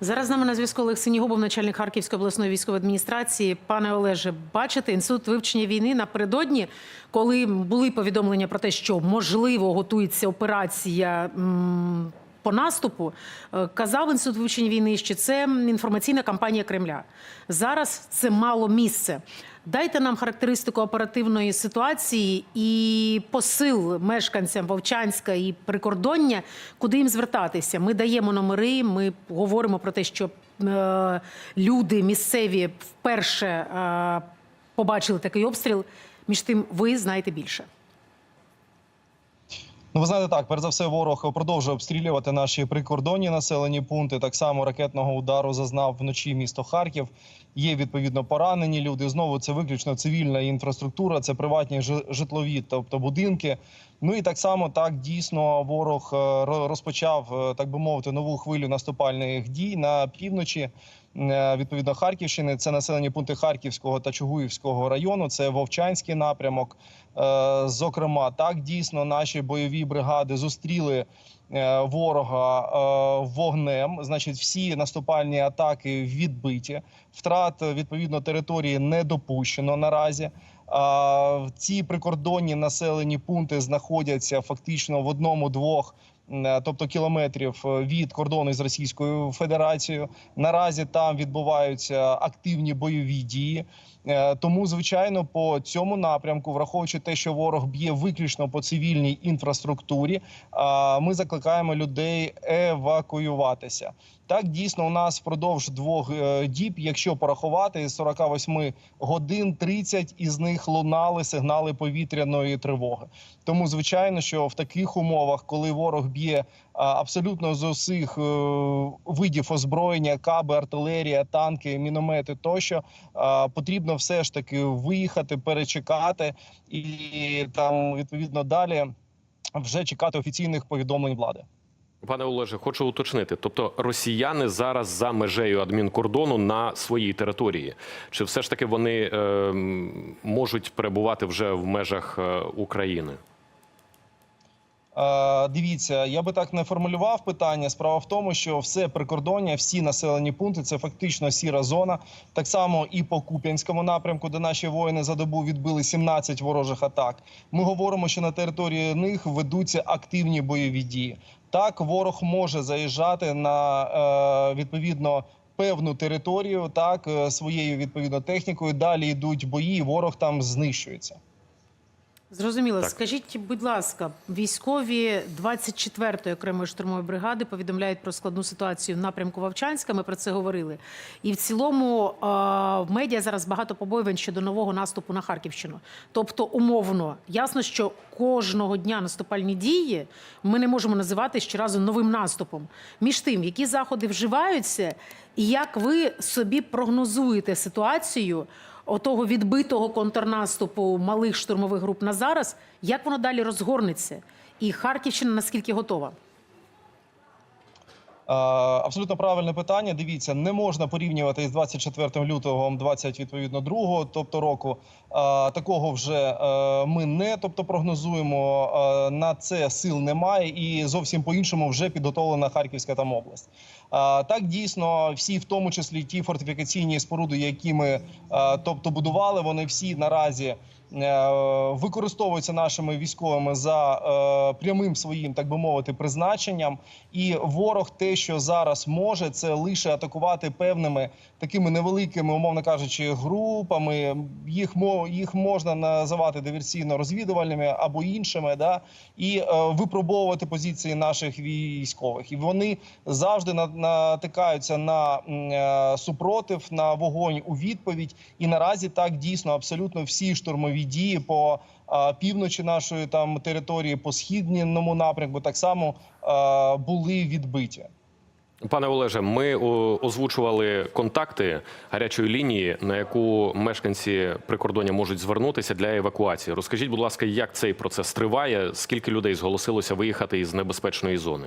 Зараз з нами на зв'язку Олег Синігубов, начальник Харківської обласної військової адміністрації. Пане Олеже, бачите, інститут вивчення війни напередодні, коли були повідомлення про те, що можливо готується операція. По наступу е, казав інститут вивчення війни, що це інформаційна кампанія Кремля. Зараз це мало місце. Дайте нам характеристику оперативної ситуації і посил мешканцям Вовчанська і прикордоння, куди їм звертатися. Ми даємо номери, ми говоримо про те, що е, люди місцеві вперше е, побачили такий обстріл. Між тим, ви знаєте більше. Ну, ви знаєте, так, перш за все, ворог продовжує обстрілювати наші прикордонні населені пункти. Так само ракетного удару зазнав вночі місто Харків. Є відповідно поранені люди. Знову це виключно цивільна інфраструктура, це приватні жи- житлові, тобто будинки. Ну і так само так дійсно ворог е, ро- розпочав, е, так би мовити, нову хвилю наступальних дій на півночі. е, Відповідно, Харківщини це населені пункти Харківського та Чугуївського району. Це Вовчанський напрямок. Зокрема, так дійсно наші бойові бригади зустріли ворога вогнем. Значить, всі наступальні атаки відбиті. Втрат відповідно території не допущено наразі. Ці прикордонні населені пункти знаходяться фактично в одному-двох. Е, Тобто кілометрів е, від кордону з Російською Федерацією наразі там відбуваються активні бойові дії. Е, Тому, звичайно, по цьому напрямку, враховуючи те, що ворог б'є виключно по цивільній інфраструктурі, ми закликаємо людей евакуюватися. Так, дійсно, у нас впродовж двох діб, якщо порахувати, з 48 годин 30 із них лунали сигнали повітряної тривоги. Тому, звичайно, що в таких умовах, коли ворог б'є а, абсолютно з усіх е, видів озброєння, каби, артилерія, танки, міномети тощо, потрібно все ж таки виїхати, перечекати і там відповідно далі вже чекати офіційних повідомлень влади. Пане Олеже, хочу уточнити. Тобто росіяни зараз за межею адмінкордону на своїй території. Чи все ж таки вони е, можуть перебувати вже в межах е, України? Е, Дивіться, я би так не формулював питання. Справа в тому, що все прикордоння, всі населені пункти це фактично сіра зона. Так само і по Куп'янському напрямку, де наші воїни за добу відбили 17 ворожих атак. Ми говоримо, що на території них ведуться активні бойові дії. Так, ворог може заїжджати на е, відповідно. Певну територію так е, своєю відповідно технікою. Далі йдуть бої, ворог там знищується. Зрозуміло. Так. Скажіть, будь ласка, військові 24-ї окремої штурмової бригади повідомляють про складну ситуацію в напрямку Вовчанська. Ми про це говорили. І в цілому е, в медіа зараз багато побоювань щодо нового наступу на Харківщину. Тобто, умовно, ясно, що кожного дня наступальні дії ми не можемо називати щоразу новим наступом. Між тим, які заходи вживаються, і як ви собі прогнозуєте ситуацію? Отого відбитого контрнаступу малих штурмових груп на зараз, як воно далі розгорнеться? І Харківщина наскільки готова? Е, Абсолютно правильне питання. Дивіться, не можна порівнювати із 24 лютого 20 відповідно другого, тобто року. Е, Такого вже е, ми не тобто прогнозуємо. На це сил немає, і зовсім по іншому вже підготовлена Харківська там область. Так дійсно, всі, в тому числі ті фортифікаційні споруди, які ми тобто будували, вони всі наразі. Е, Використовуються нашими військовими за е, прямим своїм, так би мовити, призначенням, і ворог те, що зараз може, це лише атакувати певними такими невеликими, умовно кажучи, групами. Їх їх можна називати диверсійно-розвідувальними або іншими, да і е, випробовувати позиції наших військових. І вони завжди на- натикаються на супротив, на вогонь у відповідь. І наразі так дійсно абсолютно всі штурмові дії по е, півночі нашої там території, по східному напрямку, так само е, були відбиті. Пане Олеже, ми озвучували контакти гарячої лінії, на яку мешканці прикордоння можуть звернутися для евакуації. Розкажіть, будь ласка, як цей процес триває? Скільки людей зголосилося виїхати із небезпечної зони?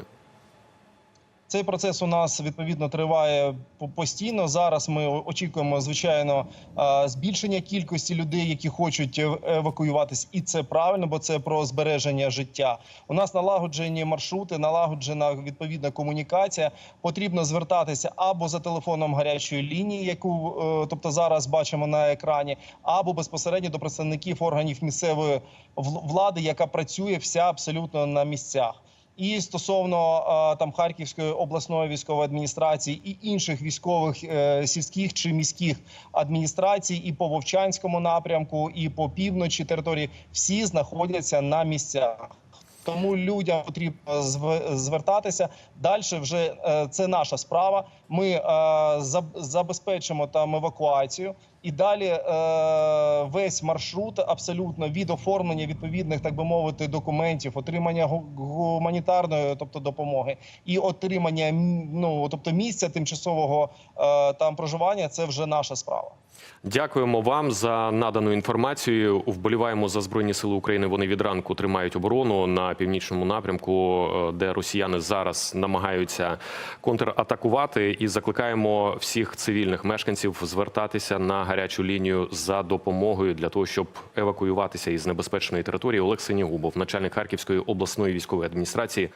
Цей процес у нас відповідно триває постійно. Зараз ми очікуємо звичайно е, збільшення кількості людей, які хочуть ев- евакуюватись, і це правильно, бо це про збереження життя. У нас налагоджені маршрути, налагоджена відповідна комунікація. Потрібно звертатися або за телефоном гарячої лінії, яку е, тобто зараз бачимо на екрані, або безпосередньо до представників органів місцевої влади, яка працює вся абсолютно на місцях. І стосовно е, там Харківської обласної військової адміністрації і інших військових е, сільських чи міських адміністрацій, і по Вовчанському напрямку, і по півночі території, всі знаходяться на місцях. Тому людям потрібно звертатися. Далі вже е, це наша справа. Ми е, забезпечимо там евакуацію. І далі е, весь маршрут абсолютно від оформлення відповідних, так би мовити, документів, отримання гу- гуманітарної, тобто допомоги, і отримання ну тобто місця тимчасового там проживання. Це вже наша справа. Дякуємо вам за надану інформацію. Вболіваємо за збройні сили України. Вони від ранку тримають оборону на північному напрямку, е, де росіяни зараз намагаються контратакувати. І закликаємо всіх цивільних мешканців звертатися на гарячу лінію за допомогою для того, щоб евакуюватися із небезпечної території. Олег Синігубов, начальник Харківської обласної військової адміністрації,